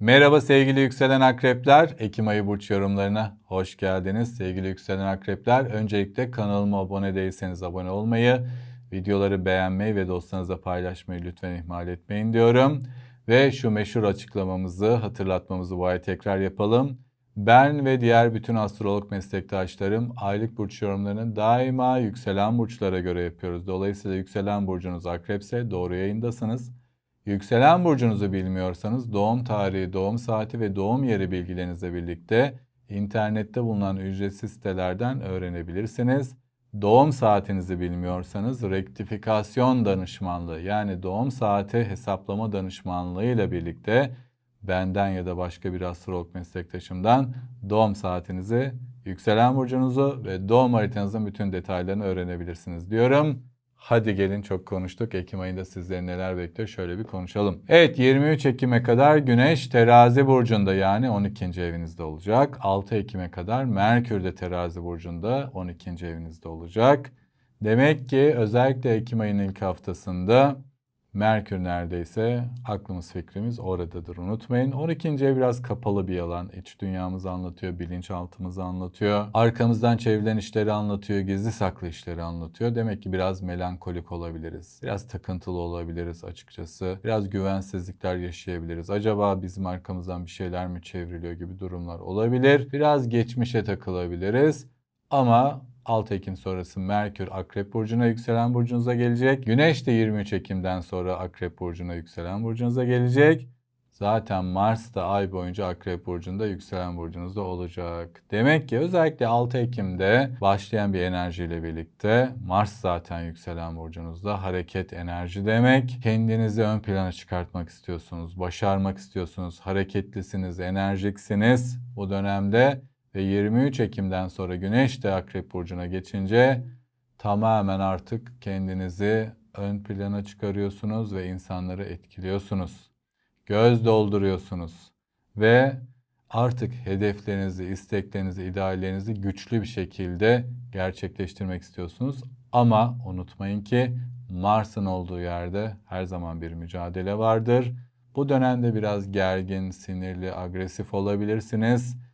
Merhaba sevgili yükselen akrepler. Ekim ayı burç yorumlarına hoş geldiniz. Sevgili yükselen akrepler, öncelikle kanalıma abone değilseniz abone olmayı, videoları beğenmeyi ve dostlarınızla paylaşmayı lütfen ihmal etmeyin diyorum. Ve şu meşhur açıklamamızı, hatırlatmamızı bu ay tekrar yapalım. Ben ve diğer bütün astrolog meslektaşlarım aylık burç yorumlarını daima yükselen burçlara göre yapıyoruz. Dolayısıyla yükselen burcunuz akrepse doğru yayındasınız. Yükselen burcunuzu bilmiyorsanız doğum tarihi, doğum saati ve doğum yeri bilgilerinizle birlikte internette bulunan ücretsiz sitelerden öğrenebilirsiniz. Doğum saatinizi bilmiyorsanız rektifikasyon danışmanlığı yani doğum saati hesaplama danışmanlığı ile birlikte benden ya da başka bir astrolog meslektaşımdan doğum saatinizi, yükselen burcunuzu ve doğum haritanızın bütün detaylarını öğrenebilirsiniz diyorum. Hadi gelin çok konuştuk. Ekim ayında sizleri neler bekliyor şöyle bir konuşalım. Evet 23 Ekim'e kadar Güneş terazi burcunda yani 12. evinizde olacak. 6 Ekim'e kadar Merkür de terazi burcunda 12. evinizde olacak. Demek ki özellikle Ekim ayının ilk haftasında Merkür neredeyse aklımız fikrimiz oradadır unutmayın. 12. ev biraz kapalı bir alan. İç dünyamızı anlatıyor, bilinçaltımızı anlatıyor. Arkamızdan çevrilen işleri anlatıyor, gizli saklı işleri anlatıyor. Demek ki biraz melankolik olabiliriz. Biraz takıntılı olabiliriz açıkçası. Biraz güvensizlikler yaşayabiliriz. Acaba bizim arkamızdan bir şeyler mi çevriliyor gibi durumlar olabilir. Biraz geçmişe takılabiliriz. Ama 6 Ekim sonrası Merkür Akrep Burcu'na yükselen burcunuza gelecek. Güneş de 23 Ekim'den sonra Akrep Burcu'na yükselen burcunuza gelecek. Zaten Mars da ay boyunca Akrep Burcu'nda yükselen burcunuzda olacak. Demek ki özellikle 6 Ekim'de başlayan bir enerjiyle birlikte Mars zaten yükselen burcunuzda hareket enerji demek. Kendinizi ön plana çıkartmak istiyorsunuz, başarmak istiyorsunuz, hareketlisiniz, enerjiksiniz bu dönemde. Ve 23 Ekim'den sonra Güneş de Akrep Burcu'na geçince tamamen artık kendinizi ön plana çıkarıyorsunuz ve insanları etkiliyorsunuz. Göz dolduruyorsunuz ve artık hedeflerinizi, isteklerinizi, ideallerinizi güçlü bir şekilde gerçekleştirmek istiyorsunuz. Ama unutmayın ki Mars'ın olduğu yerde her zaman bir mücadele vardır. Bu dönemde biraz gergin, sinirli, agresif olabilirsiniz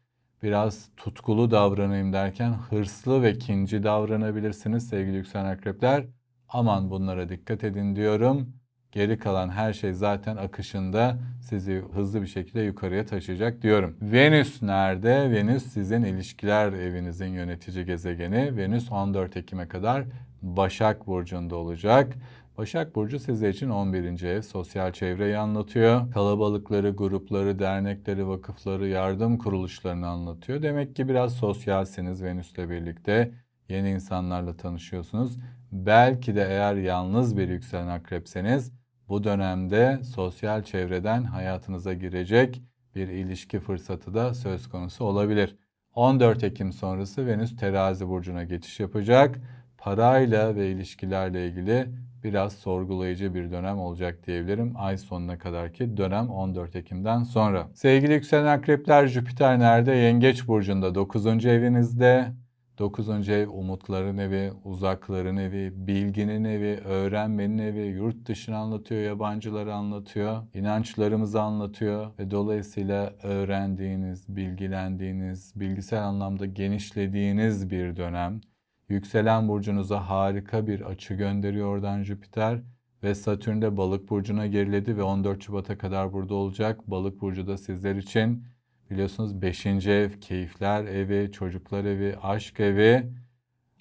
biraz tutkulu davranayım derken hırslı ve kinci davranabilirsiniz sevgili yükselen akrepler. Aman bunlara dikkat edin diyorum. Geri kalan her şey zaten akışında sizi hızlı bir şekilde yukarıya taşıyacak diyorum. Venüs nerede? Venüs sizin ilişkiler evinizin yönetici gezegeni. Venüs 14 Ekim'e kadar Başak Burcu'nda olacak. Başak Burcu sizler için 11. ev sosyal çevreyi anlatıyor. Kalabalıkları, grupları, dernekleri, vakıfları, yardım kuruluşlarını anlatıyor. Demek ki biraz sosyalsiniz Venüs'le birlikte. Yeni insanlarla tanışıyorsunuz. Belki de eğer yalnız bir yükselen akrepseniz bu dönemde sosyal çevreden hayatınıza girecek bir ilişki fırsatı da söz konusu olabilir. 14 Ekim sonrası Venüs terazi burcuna geçiş yapacak. Parayla ve ilişkilerle ilgili biraz sorgulayıcı bir dönem olacak diyebilirim. Ay sonuna kadarki dönem 14 Ekim'den sonra. Sevgili yükselen akrepler Jüpiter nerede? Yengeç burcunda 9. evinizde. 9. ev umutların evi, uzakların evi, bilginin evi, öğrenmenin evi, yurt dışını anlatıyor, yabancıları anlatıyor, inançlarımızı anlatıyor ve dolayısıyla öğrendiğiniz, bilgilendiğiniz, bilgisel anlamda genişlediğiniz bir dönem. Yükselen burcunuza harika bir açı gönderiyor oradan Jüpiter ve Satürn de balık burcuna geriledi ve 14 Şubat'a kadar burada olacak. Balık burcu da sizler için biliyorsunuz 5. ev, keyifler evi, çocuklar evi, aşk evi.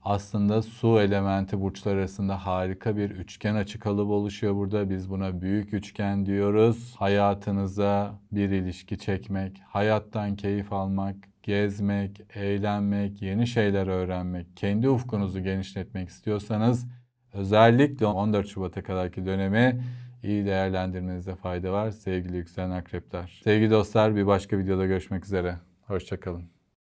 Aslında su elementi burçlar arasında harika bir üçgen açı kalıbı oluşuyor burada. Biz buna büyük üçgen diyoruz. Hayatınıza bir ilişki çekmek, hayattan keyif almak, gezmek, eğlenmek, yeni şeyler öğrenmek, kendi ufkunuzu genişletmek istiyorsanız özellikle 14 Şubat'a kadarki dönemi iyi değerlendirmenizde fayda var sevgili yükselen akrepler. Sevgili dostlar bir başka videoda görüşmek üzere. Hoşçakalın.